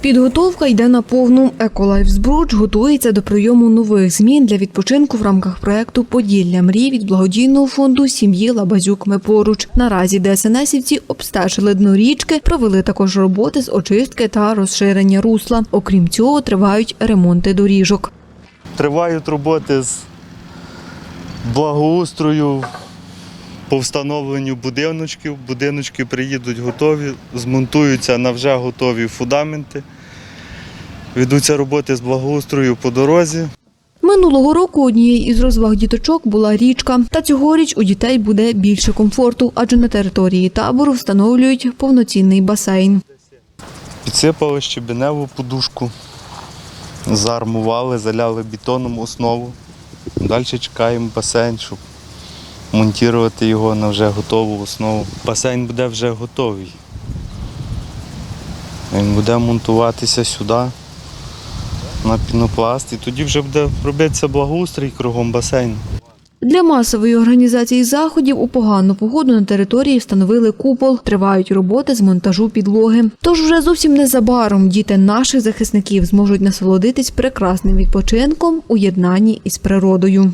Підготовка йде на повну. Еколайф Збруч готується до прийому нових змін для відпочинку в рамках проекту Поділля мрій від благодійного фонду сім'ї Лабазюк Ми поруч. Наразі ДСНСівці обстежили дно річки, провели також роботи з очистки та розширення русла. Окрім цього, тривають ремонти доріжок. Тривають роботи з благоустрою по встановленню будиночків. Будиночки приїдуть готові, змонтуються на вже готові фундаменти. Ведуться роботи з благоустрою по дорозі. Минулого року однією із розваг діточок була річка. Та цьогоріч у дітей буде більше комфорту, адже на території табору встановлюють повноцінний басейн. Підсипали щебеневу подушку, заармували, заляли бетоном основу. Далі чекаємо басейн, щоб монтувати його на вже готову основу. Басейн буде вже готовий. Він буде монтуватися сюди на пінопласт, і тоді вже буде робитися благоустрій кругом басейну. Для масової організації заходів у погану погоду на території встановили купол. Тривають роботи з монтажу підлоги. Тож вже зовсім незабаром діти наших захисників зможуть насолодитись прекрасним відпочинком у єднанні із природою.